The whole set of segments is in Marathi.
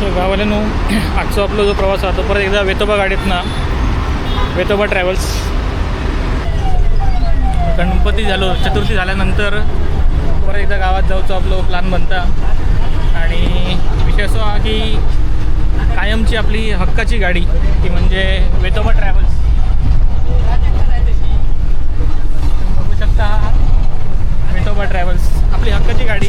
तर गावाल्यानो आजचा आपला जो प्रवास आहे तो परत एकदा वेतोबा गाडीतनं वेतोबा ट्रॅव्हल्स गणपती झालो चतुर्थी झाल्यानंतर परत एकदा गावात जाऊचं आपलं प्लॅन बनता. आणि विषय असो हा की कायमची आपली हक्काची गाडी ती म्हणजे वेतोबा ट्रॅव्हल्स बघू शकता वेतोबा ट्रॅव्हल्स आपली हक्काची गाडी.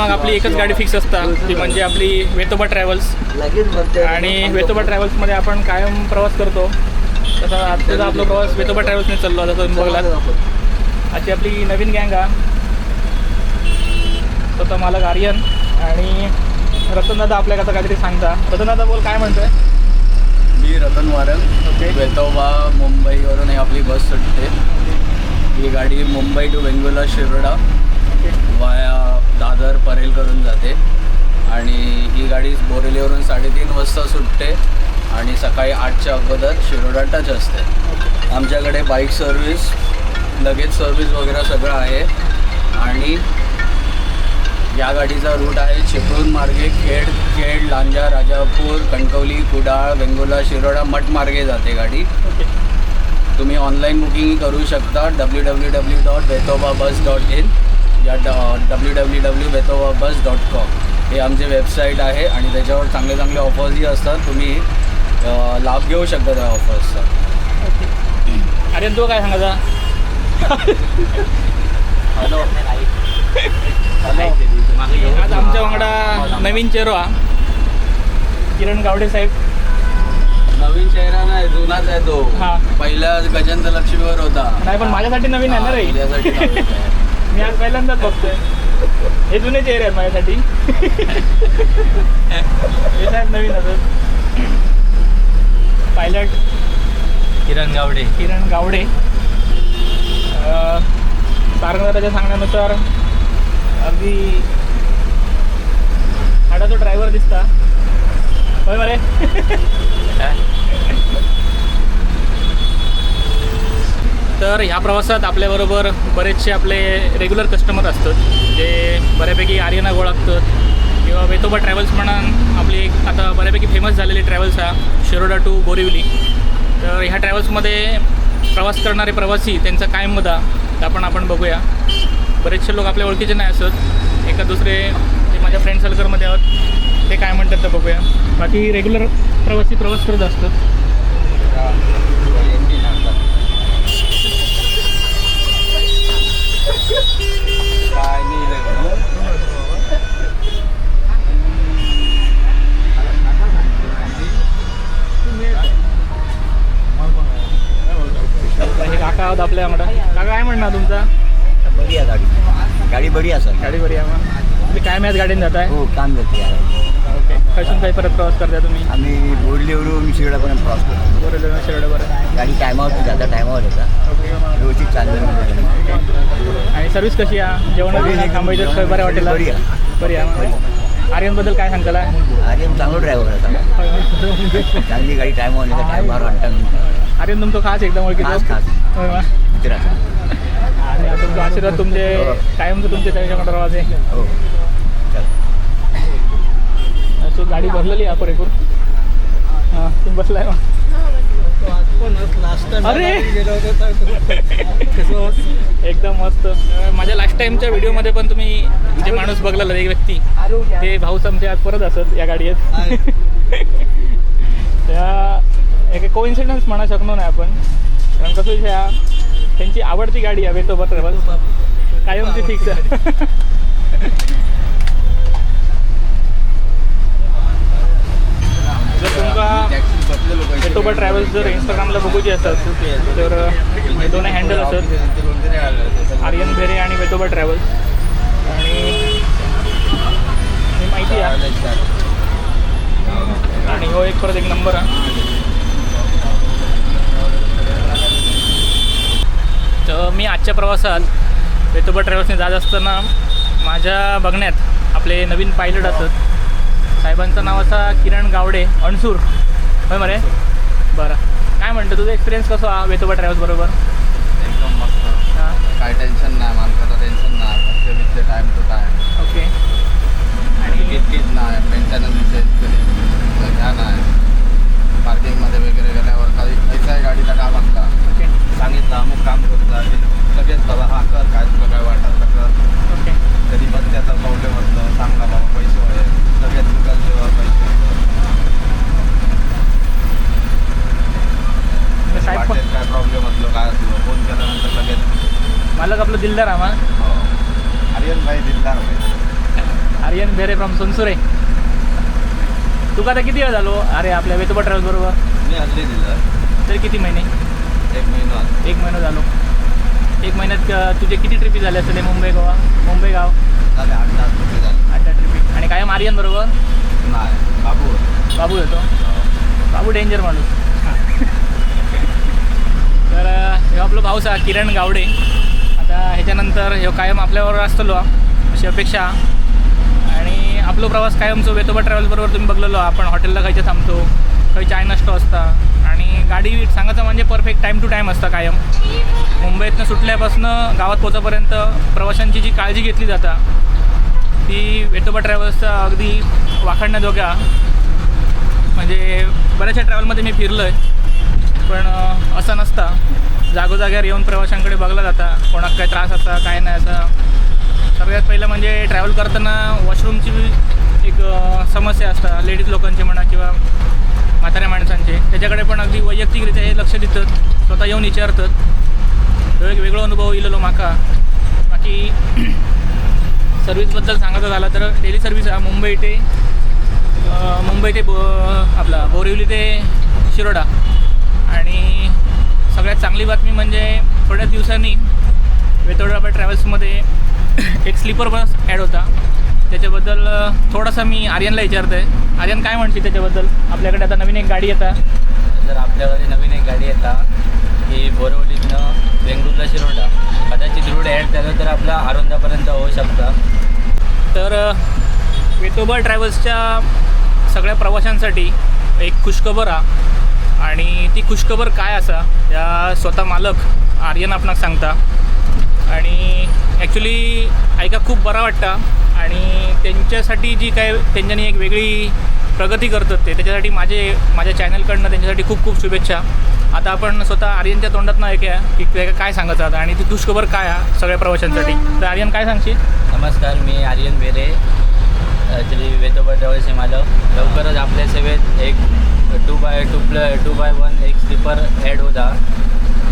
टायमाक आपली एकच गाडी फिक्स असता ती म्हणजे आपली वेतोबा ट्रॅव्हल्स आणि वेतोबा ट्रॅव्हल्समध्ये आपण कायम प्रवास करतो. तसा आजचा आपला प्रवास वेतोबा ट्रॅव्हल्सने चाललो जसं तुम्ही बघलात. आजची आपली नवीन गँग हा. स्वतः मालक आर्यन आणि रतनदादा आपल्याला आता काहीतरी सांगता. रतनदादा बोल काय म्हणतोय? मी रतन वारंग. वेतोबा मुंबईवरून आपली बस सुटते. ही गाडी मुंबई टू वेंगुर्ला शिरोडा वाया दादर परेल करून जाते. आणि ही गाडी बोरेलीवरून साडेतीन वाजता सुटते आणि सकाळी आठच्या अगोदर शिरोडा टच असते. आमच्याकडे बाईक सर्व्हिस लगेच सर्व्हिस वगैरे सगळं आहे. आणि या गाडीचा रूट आहे चिपळूण मार्गे खेड खेड लांजा राजापूर कणकवली कुडाळ वेंगुर्ला शिरोडा मठ मार्गे जाते गाडी. तुम्ही ऑनलाईन बुकिंग करू शकता. W W W dot Vetoba bus dot in या W W W Vetoba bus dot com हे आमचे वेबसाईट आहे आणि त्याच्यावर चांगले चांगले ऑफर्सही असतात. तुम्ही लाभ घेऊ शकता त्या ऑफर्सचा ओके. आर्यन तू काय सांगायचा? हॅलो. आज आमच्या वांगडा नवीन चेहरा. हा. किरण गावडे साहेब. नवीन चेहरा नाही जुनाच आहे तो. हा. पहिल्या गजंत लक्ष्मीवर होता. नाही पण माझ्यासाठी नवीन आहे ना रे. मी आज पहिल्यांदाच बघतोय. हे जुने चेहरे आहेत माझ्यासाठी. हे साहेब नवीन असत पायलट किरण गावडे. किरण गावडे. सारंगदाच्या सांगण्यानुसार अगदी हाडा तो ड्रायव्हर दिसता. होय मरे? तर ह्या प्रवासात आपल्याबरोबर बरेचसे आपले रेग्युलर कस्टमर असतात. जे बऱ्यापैकी आर्यना ओळखतात किंवा वेतोबा ट्रॅव्हल्स म्हणून आपली एक आता बऱ्यापैकी फेमस झालेली ट्रॅव्हल्स हा शिरोडा टू बोरिवली. तर ह्या ट्रॅव्हल्समध्ये प्रवास करणारे प्रवासी त्यांचा काय मुद्दा ते आपण आपण बघूया. बरेचसे लोक आपल्या ओळखीचे नाही असत. एका दुसरे जे माझ्या फ्रेंड सर्कलमध्ये आहोत ते काय म्हणतात ते बघूया. बाकी रेग्युलर प्रवासी प्रवास करत असतात काय नाही हे काका आहोत आपल्या आमडा काका काय म्हणणार तुमचा? बढी आहे गाडी. गाडी बढी असेल गाडी बरी आहे मग. तुम्ही काय मॅच गाडीने जाताय? हो काम जाते ओके. कसून काही परत प्रवास करताय तुम्ही? आम्ही बोडलीवरून शिरडापर्यंत क्रॉस करतो. बरोबर शिरडं बरं गाडी टायमावर जाता टायमावर येतात व्यवस्थित चाललं आणि सर्व्हिस कशी आहे? जेवण वगैरे थांबायचं सोय बऱ्या वाटेल? बढी आहे. बरी आहे मग. आर्यनबद्दल काय सांगताला? अरे चांगला ड्रायव्हर आहे चांगली गाडी टायमावर टायमावर घंटा आर्यन तुमचं खास एकदम ओळखीचं? खास खास. होय मग. मित्राचा आणि तुमचा आशीर्वाद तुमचे कायमचं तुमचे त्याच्याकडे आहे हो. चल. अशी गाडी भरलेली आहे पुरेपूर हां तुम्ही बसलाय मग. अरे! एकदम मस्त. अं, माझ्या लास्ट टाइमच्या व्हिडिओमध्ये पण तुम्ही जे माणूस बघलेला एक व्यक्ती ते भाऊच आमचे आज परत असत या गाडीत. त्या एक कोइन्सिडन्स म्हणा शकलो नाही आपण. कारण कसं ह्या त्यांची आवडती गाडी आहे तो बत्र बघ कायमची फिक्स जर तुमका ट्रॅव्हल्स जर इंस्टाग्रामला बघूची असतात तर दोन हँडल असतात आर्यन भेरे आणि वेटोबा ट्रॅव्हल्स आणि माहिती आहे. आणि हो एक परत एक नंबर आहे. आजच्या प्रवासात वेतोबा ट्रॅव्हल्सने जात असताना माझ्या बघण्यात आपले नवीन पायलट असत. साहेबांचं नाव असा किरण गावडे अणसूर. होय मरे? बरं. काय म्हणतं तुझा एक्सपिरियन्स कसा हा वेतोबा ट्रॅव्हल्स बरोबर? एकदम मस्त. हां? काय टेन्शन नाही माणसाचं टेन्शन नाही. टाईम टू टाईम ओके आणि किटकीच नाही मेंटेनन्स विषय ह्या नाही. पार्किंगमध्ये वगैरे गेल्यावर काही पैसा आहे गाडीचा काम असला सांगितलं अमुक काम करता लगेच बाबा हा कर काय तुला काय वाटत तर कर. ओके. कधी पण त्याचा प्रॉब्लेम असलं सांगला बाबा पैसे होय. लगेच गुगल पेवर पैसे तर काय प्रॉब्लेम असलो काय असलो फोन केल्यानंतर लगेच मालक आपलं दिलदार आम्हा हो. आर्यन भाई दिलदार भाई आर्यन बेरे फ्रॉम सोनसुरे तू का आता किती वेळ झालो? अरे आपल्या वेतोबा ट्रॅव्हल्स बरोबर. मी हल्ली दिलं तरी किती महिने? एक महिना. एक महिना झालो. एक महिन्यात तुझे किती ट्रिपी झाले असतील मुंबई गोवा? मुंबई गाव? झाले आठ दहा रुपये झाले. आठ ट्रिपी आणि कायम आर्यन बरोबर? नाही बाबू बाबू येतो बाबू डेंजर माणूस. तर हे आपलं भाऊच आहे किरण गावडे. आता ह्याच्यानंतर हे कायम आपल्याबरोबर असतलो अशी अपेक्षा. आणि आपलो प्रवास कायमचो वेतोबा ट्रॅव्हल्स बरोबर तुम्ही बघलेलो आपण हॉटेलला खायचे थांबतो काही चाय नाश्तो असता. आणि गाडी सांगायचं म्हणजे परफेक्ट टाईम टू टाईम असतं कायम. मुंबईतनं सुटल्यापासून गावात पोचापर्यंत प्रवाशांची जी काळजी घेतली जाता ती वेतोबा ट्रॅव्हल्सचा अगदी वाखाणण्याजोग्या म्हणजे बऱ्याचशा ट्रॅव्हलमध्ये मी फिरलो आहे पण असं नसतं. जागोजाग्यावर येऊन प्रवाशांकडे बघला जाता कोणाक काय त्रास असा काय नाही असा. सगळ्यात पहिलं म्हणजे ट्रॅव्हल करताना वॉशरूमची एक समस्या असता लेडीज लोकांची म्हणा किंवा म्हाताऱ्या माणसांचे. त्याच्याकडे पण अगदी वैयक्तिकरित्या हे लक्ष देतात. स्वतः येऊन विचारतात. तो एक वेगळा अनुभव इलेलो माका. बाकी सर्विसबद्दल सांगायचं झालं तर डेली सर्व्हिस मुंबई ते मुंबई ते बो आपला बोरिवली ते शिरोडा. आणि सगळ्यात चांगली बातमी म्हणजे थोड्याच दिवसांनी वेतोडा ट्रॅव्हल्समध्ये एक स्लीपर बस ॲड होता. त्याच्याबद्दल थोडासा मी आर्यनला विचारतो आहे आर्यन काय म्हणते त्याच्याबद्दल? आपल्याकडे आता नवीन एक गाडी येता. जर आपल्याकडे नवीन एक गाडी येता की बोरवलीतनं बेंगळूरला शिरोडा. कदाचित रूट ॲड झालं तर आपला आरोंदापर्यंत होऊ शकता. तर वेतोबा ट्रॅव्हल्सच्या सगळ्या प्रवाशांसाठी एक खुशखबर आ आणि ती खुशखबर काय असा या स्वतः मालक आर्यन आपणाक सांगता. आणि ॲक्च्युली ऐका खूप बरा वाटता. आणि त्यांच्यासाठी जी काय त्यांच्यानी एक वेगळी प्रगती करतात ते त्याच्यासाठी माझे माझ्या चॅनलकडनं त्यांच्यासाठी खूप खूप शुभेच्छा. आता आपण स्वतः आर्यनच्या तोंडातनं ऐकूया की ते काय सांगत आहात आणि ती खुशखबर काय आहे सगळ्या प्रवाशांसाठी. तर आर्यन काय सांगशील? नमस्कार मी आर्यन बेरे ॲक्च्युली वेतोबा ट्रॅव्हल्सचे माझं लवकरच आपल्या सेवेत एक टू बाय टू प्ल टू बाय वन एक स्लीपर ॲड होता.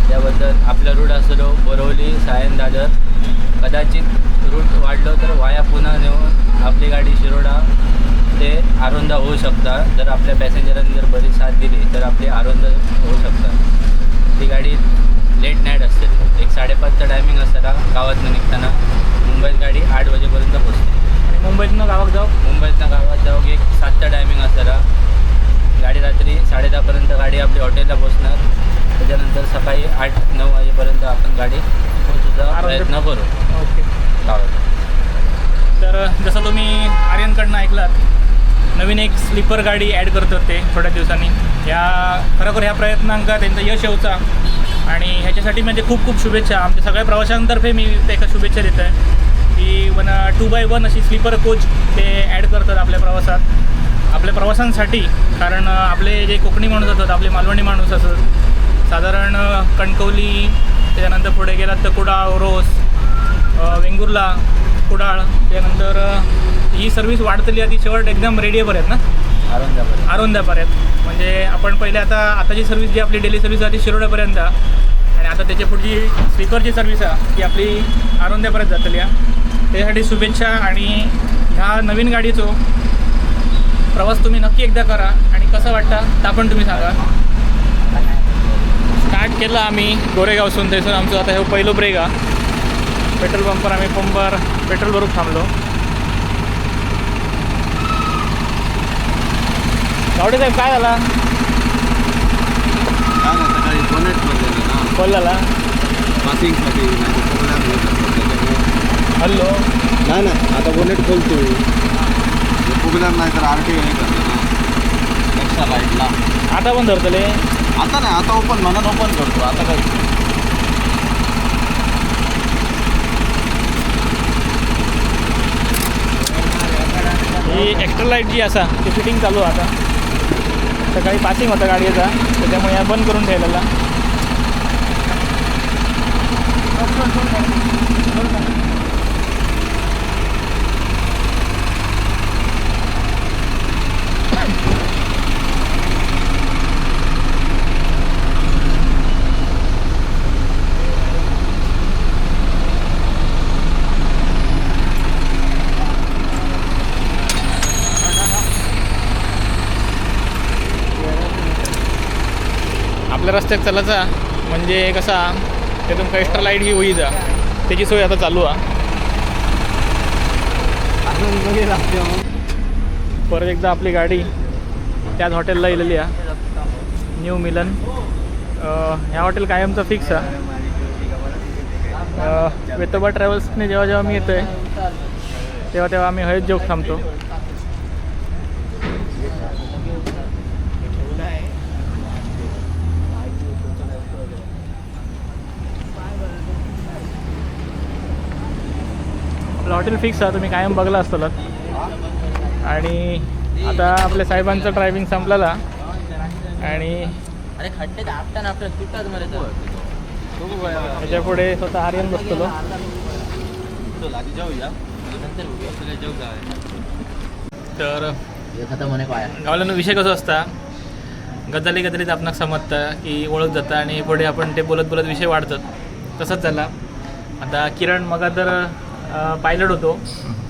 त्याबद्दल आपला रूट असलो बोरवली सायन दादर. कदाचित रूट वाढलो तर वाया पुन्हा नेऊन आपली गाडी शिरोडा ते आरोंदा होऊ शकता. जर आपल्या पॅसेंजरांनी जर बरी साथ दिली तर आपली आरोंदा होऊ शकतात ती गाडी लेट नाईट असते. एक साडेपाचचा टायमिंग असताना गावातनं निघताना मुंबईत गाडी आठ वाजेपर्यंत पोचते मुंबईतनं गावात जाऊ? मुंबईतनं गावात जाऊ एक सातचा टायमिंग असताना. गाडी रात्री साडेदहापर्यंत गाडी आपली हॉटेलला पोचणार त्याच्यानंतर सकाळी आठ नऊ वाजेपर्यंत आपण गाडी पोहोचूचा प्रयत्न करू. ओके. तर जसं तुम्ही आर्यनकडनं ऐकलात नवीन एक स्लीपर गाडी ॲड करतात ते थोड्या दिवसांनी. या खरोखर ह्या प्रयत्नांका त्यांचं यश येऊचा. आणि ह्याच्यासाठी म्हणजे खूप खूप शुभेच्छा. आमच्या सगळ्या प्रवाशांतर्फे मी त्याच्या शुभेच्छा देत आहे की वन टू बाय वन अशी स्लीपर कोच ते ॲड करतात आपल्या प्रवासात. आपल्या प्रवासांसाठी कारण आपले जे कोकणी माणूस असतात आपले मालवणी माणूस असत साधारण कणकवली त्याच्यानंतर पुढे गेलात तर कुडाळ ओरोस अ, वेंगुर्ला कुडाळ त्यानंतर ही सर्व्हिस वाढतली ती शेवट एकदम रेडिओपर्यंत ना? आरोंदापर्यंत. आरोंदापर्यंत. म्हणजे आपण पहिले आता आताची सर्व्हिस जी आपली डेली सर्व्हिस आहे ती शिरोड्यापर्यंत. आणि आता त्याच्या पुढची स्लीपरची सर्व्हिस आहे ती आपली आरोंद्यापर्यंत जातली आहे. त्यासाठी शुभेच्छा आणि ह्या नवीन गाडीचो प्रवास तुम्ही नक्की एकदा करा आणि कसं वाटतं ते पण तुम्ही सांगा. स्टार्ट केलं आम्ही गोरेगावसून त्यासून आमचं आता हे पहिलं ब्रेक हा. पेट्रोल पंपवर आम्ही पंपवर पेट्रोल भरून थांबलो. गावडे साहेब काय झाला? काय ना सकाळी बोनेट पडलेलं ना. बोलला. पासिंगसाठी हल्लो नाही नाही आता बोनेट खोलतो फुगल्यार नाही तर आर टी हे करतो ना एक्स्ट्रा लाईटला आता पण धरतले. आता नाही आता ओपन म्हणून ओपन करतो आता काय? ही एक्स्ट्रा लाइट जी असा ती फिटिंग चालू आहे आता. सकाळी पासिंग होता गाडीचा त्याच्यामुळे या बंद करून ठेवलेला. आपल्या रस्त्यात चालायचा म्हणजे कसा त्यातून काही एक्स्ट्रा लाइट ही होई जा त्याची सोय आता चालू आहे. परत एकदा आपली गाडी त्याच हॉटेलला इलेली आहे. न्यू मिलन ह्या हॉटेल कायमचं फिक्स आहे. वेतोबा ट्रॅव्हल्सने जेव्हा जेव्हा मी येतो आहे तेव्हा तेव्हा आम्ही हळद जोक थांबतो. आपलं हॉटेल फिक्स आहे तुम्ही कायम बघला असताल. आणि आता आपल्या साहेबांचं ड्रायव्हिंग संपलेला. आणि त्याच्या पुढे स्वतः आर्यन बसतो तर गावल्यानं विषय कसं असता? गजाली गजालीत आपणाक समजता की ओळख जाता आणि पुढे आपण ते बोलत बोलत विषय वाढतात. तसंच झाला. आता किरण मगा तर पायलट होतो.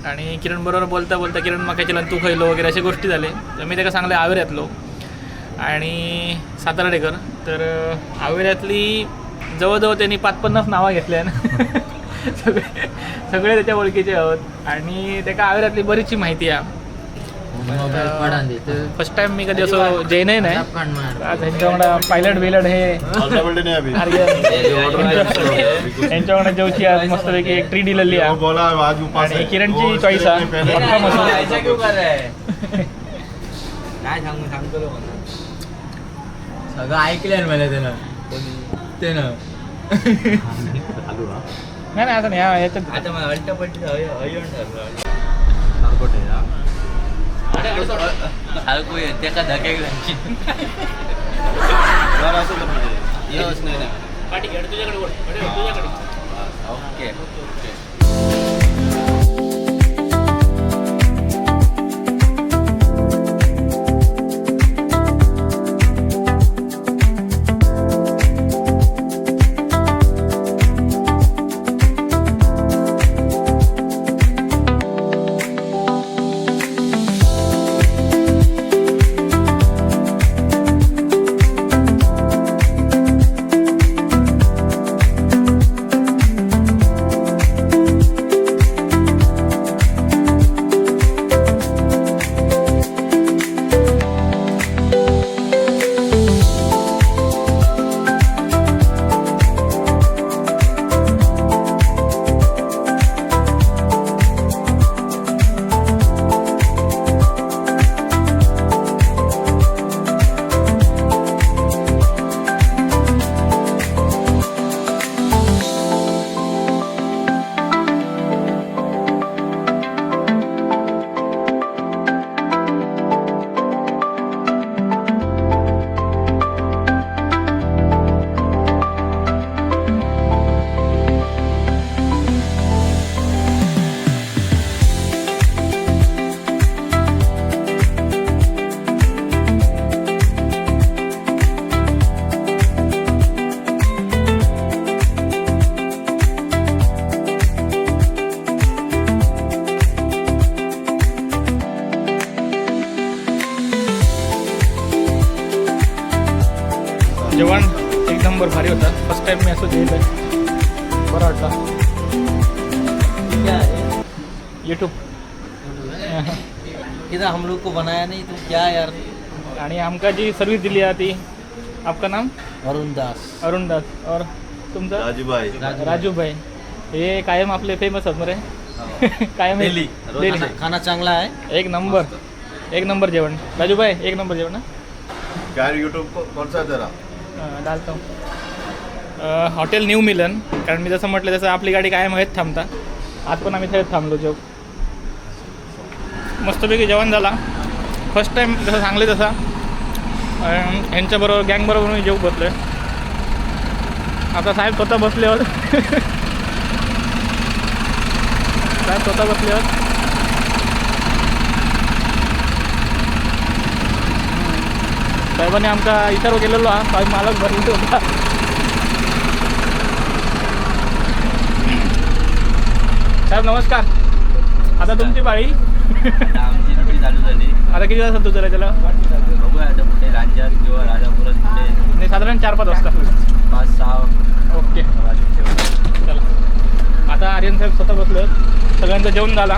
आणि किरण बरोबर बोलता बोलता किरण मग तू खैलो वगैरे अशा गोष्टी झाले. तर मी त्याला सांगले आवेऱ्यातलो आणि साताराडेकर तर आवेऱ्यातली जवळजवळ त्यांनी पाच पन्नास नावं घेतल्या सगळे सगळे त्याच्या ओळखीचे आहोत. आणि त्याका आवेऱ्यातली बरीचशी माहिती आहे. फर्स्ट टाइम मी कधी असं जैनही नाही आज ह्यांच्याकडं पायलट बिलट हे यांच्याकडे जेवची आज मस्तपैकी एक ट्री दिलेली आहे आणि किरणची चॉईस आहे पक्का मसूर काय सांगू सांगतो सगळं ऐकलं मला त्यानं. त्यानं नाही नाही नाही हा, याच्यात आता मला अल्ट पलटी अयन ठरलं सारखं येते का धके घालची येस नाही नाही पाठी घे, तुझ्याकडे ओढ. अरे, तुझ्याकडे ओके जेवण नंबर भारी होता. फर्स्ट टाइम मी असं जेवलं बरं वाटलं. क्या है यूट्यूब इधर हम लोग को बनाया नहीं तो क्या यार? आणि आमका जी सर्विस दिली आहे ती. आपका नाम? वरुण दास. अरुण दास. और तुमचं? राजूबाई. राजू भाई हे कायम आपले फेमस आहेत बरे. कायम डेली. डेली. खाना, चांगला आहे. एक नंबर. एक नंबर जेवण. राजू भाई एक नंबर जेवण ना काय यूट्यूब कौन सा अं, डालतो. अं, हॉटेल न्यू मिलन. कारण मी जसं म्हटलं तसं आपली गाडी कायम आहेत थांबता. आज पण आम्ही थेट थांबलो जेव मस्तपैकी जेवण झाला. फर्स्ट टाईम जसं सांगले तसा. यांच्याबरोबर ह्यांच्याबरोबर गँगबरोबर मी जेव बसलो आता साहेब स्वतः बसले होत साहेब स्वतः बसले होत साहेबांनी आमचा विचार केलेलो हा. साहेब मालक भरले होता. साहेब नमस्कार. आता तुमची पाळी. आता आमची ड्युटी चालू झाली. आता किती वाजता तू त्याला? बघूया आता कुठे राज्यात किंवा राजापुरात कुठे. नाही साधारण चार पाच वाजता. पाच सहा. ओके. चला. आता आर्यन साहेब स्वतः बसलो सगळ्यांचं जेवण झाला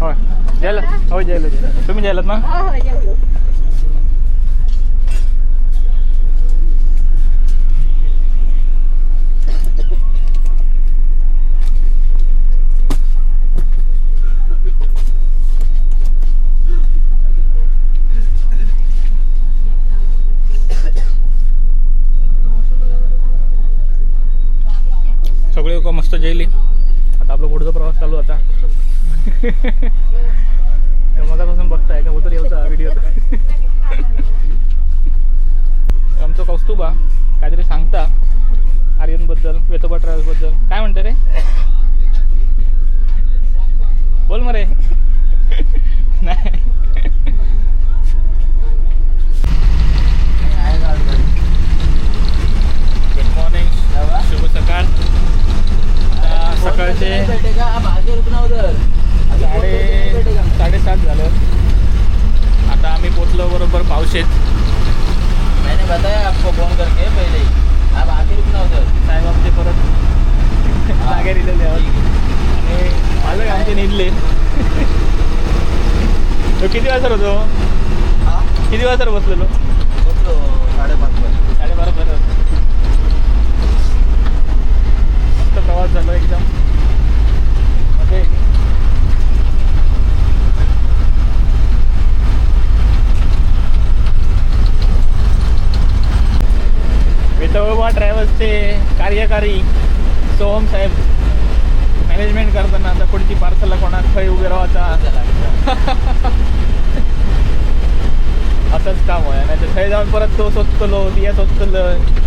होय जेवलं होय जेवलं जेवलं तुम्ही जेवलात ना? सगळे लोक मस्त जेवली. आता आपला पुढचा प्रवास चालू आता. मगापासून बघताय का? उतर येऊचा व्हिडिओ आमचं कौस्तुबा काहीतरी सांगता. आर्यनबद्दल वेतोबा ट्रॅव्हल्सबद्दल काय म्हणते रे? बोल मरे. नाही. गुड मॉर्निंग शुभ सकाळ. सकाळचे साडे साडेसात झालं. आता आम्ही पोचलो बरोबर पावशेत. मैंने बताया आपको फोन करके पहले. आप आके रुकना उधर साहेब आमचे परत जागे दिलेले आणि मालक आमचे निघले. तो किती वाजता होतो किती वाजता बसलेलो साडेपाच वाजता साडेबारा पर्यंत मस्त प्रवास झाला एकदम मध्ये वितोबा ट्रॅव्हल्सचे कार्यकारी सोहम साहेब मॅनेजमेंट करताना आता पुढची पार्सलला कोणाक खय उभे राहायचा? असंच काम आहे नाही तर थंय जाऊन परत तो सोचतलो तिया सोचतलं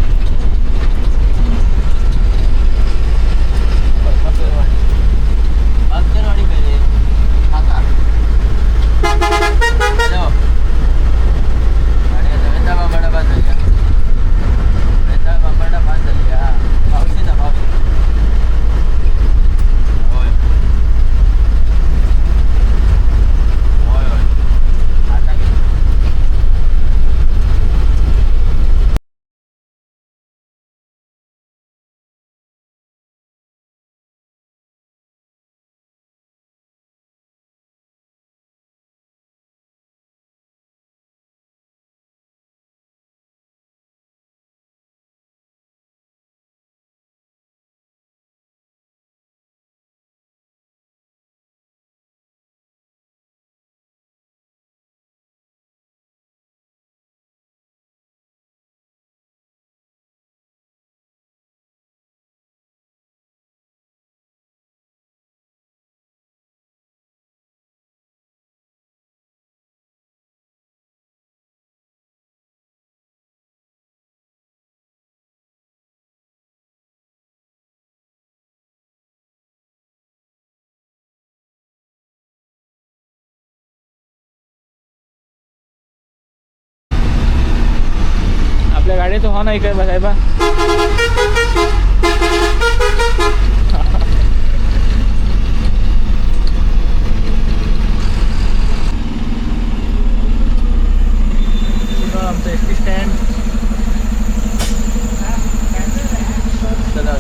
आपल्या गाडीचं हॉर्न आहे काय साहेबा आमचं एस टी स्टँड चला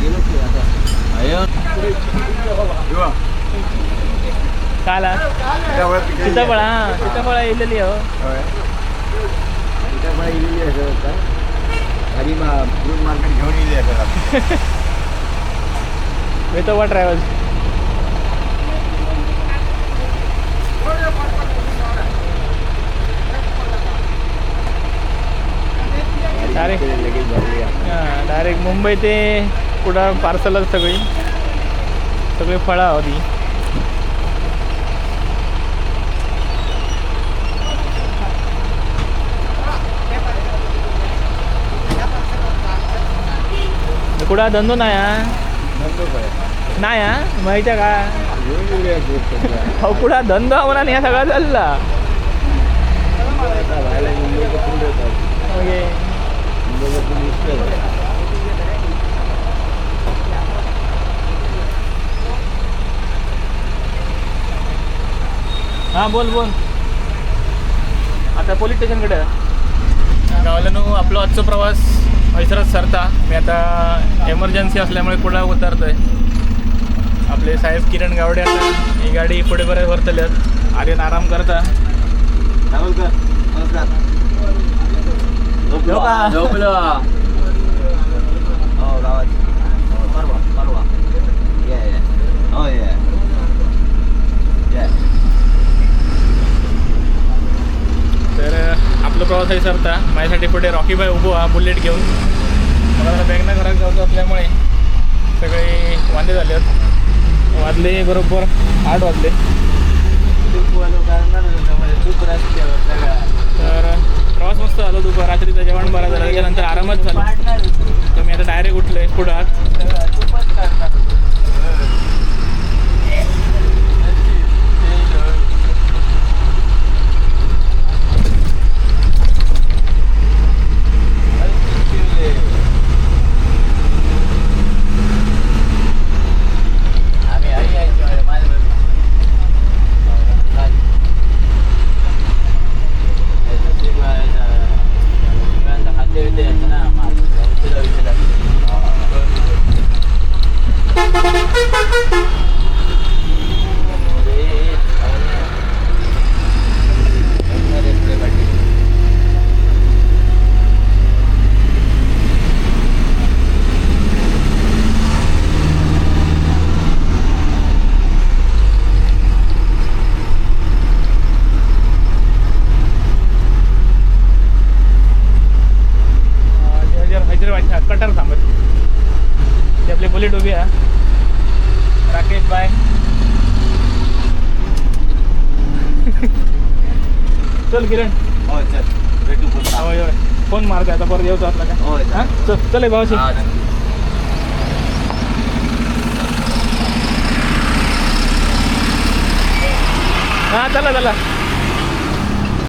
गेलो की आता काला सीताफळ हा सीताफळ येलेली हो गाडी फ्रूट मार्केट घेऊन येईल याच्यात वेतोबा ट्रॅव्हल्स डायरेक्ट लगेच भरली. डायरेक्ट मुंबई ते कुठं पार्सलच सगळी. सगळी फळं होती कुठं? धंदो नाही हा? नाही हा? माहिती आहे का? घेऊन हो कुठं? धंदा म्हणा ह्या सगळा चालला. आता हां बोल बोल. आता पोलीस स्टेशनकडे. गावाला आपला आजचा प्रवास हैसरच सरता. मी आता एमर्जन्सी असल्यामुळे कुठं उतरतोय? आपले साहेब किरण गावडे आता. ही गाडी पुढे बऱ्याच वरतल्यात आर्यन आराम करता. झोपलो झोपलो. हो, गावात. हो, परवा, परवा. Yeah, yeah. Oh, yeah. तर आपला प्रवास आहे सरता. माझ्यासाठी पुढे रॉकी बाय उभो हा बुलेट घेऊन. मला जरा बॅगना घरात जायचं असल्यामुळे सगळे वांदे झाले आहेत. वाजले बरोबर आठ वाजले. तर प्रवास मस्त झाला दुपार रात्रीचं जेवण बरं झालं. त्याच्यानंतर आरामच झाला. तर मी आता डायरेक्ट उठलोय पुढं. आत आम्ही आई आहे किंवा माझ्या बरोबर. याचं ते बा- याचं- सगळ्यांचं खाद्य विद्या याचं ना मग औषधं विषयला. अरे, अरे. अरे, अरे, गाडी. हैदर- हैदराबादच्या कटर थांबत ते आपली बुलेट उभी आहे राकेश बाय चल किरण हो, चल. भेटू पुन्हा. होय होय फोन मारते आता परत येऊच असला का होय, हा चल. भावाशी. हा चला चला